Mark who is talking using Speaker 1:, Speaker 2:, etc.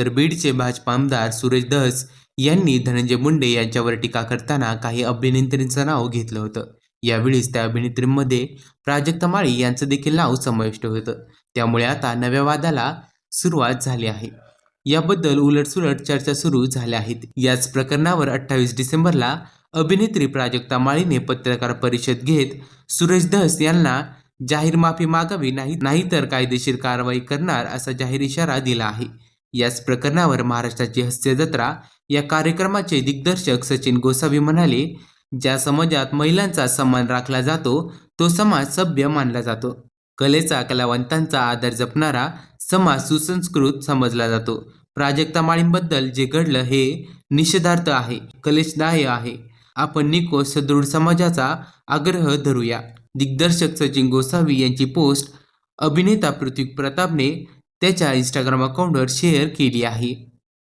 Speaker 1: तर बीडचे भाजपा आमदार सुरेश दहस यांनी धनंजय मुंडे यांच्यावर टीका करताना काही अभिनेत्रींचं नाव घेतलं होतं. यावेळीच त्या अभिनेत्रींमध्ये प्राजक्ता माळी यांचं देखील नाव समाविष्ट होतं. त्यामुळे आता नव्या वादाला सुरुवात झाली आहे. याबद्दल उलटसुलट चर्चा सुरू झाल्या आहेत. याच प्रकरणावर अठ्ठावीस डिसेंबरला अभिनेत्री प्राजक्ता माळीने पत्रकार परिषद घेत सुरेश धस यांना जाहीर माफी मागावी नाही नाहीतर कायदेशीर कारवाई करणार असा जाहीर इशारा दिला आहे. याच प्रकरणावर महाराष्ट्राची हास्य जत्रा या कार्यक्रमाचे दिग्दर्शक सचिन गोसावी म्हणाले ज्या समाजात महिलांचा सन्मान राखला जातो तो समाज सभ्य मानला जातो. कलेचा कलावंतांचा आदर जपणारा समाज सुसंस्कृत समजला जातो. प्राजक्ता माळींबद्दल जे घडलं हे निषेधार्थ आहे कलेशदाय आहे. आपण निको सदृढ समाजाचा आग्रह धरूया. दिग्दर्शक सचिन गोसावी यांची पोस्ट अभिनेता पृथ्वी प्रतापने त्याच्या इंस्टाग्राम अकाउंटवर शेअर केली आहे.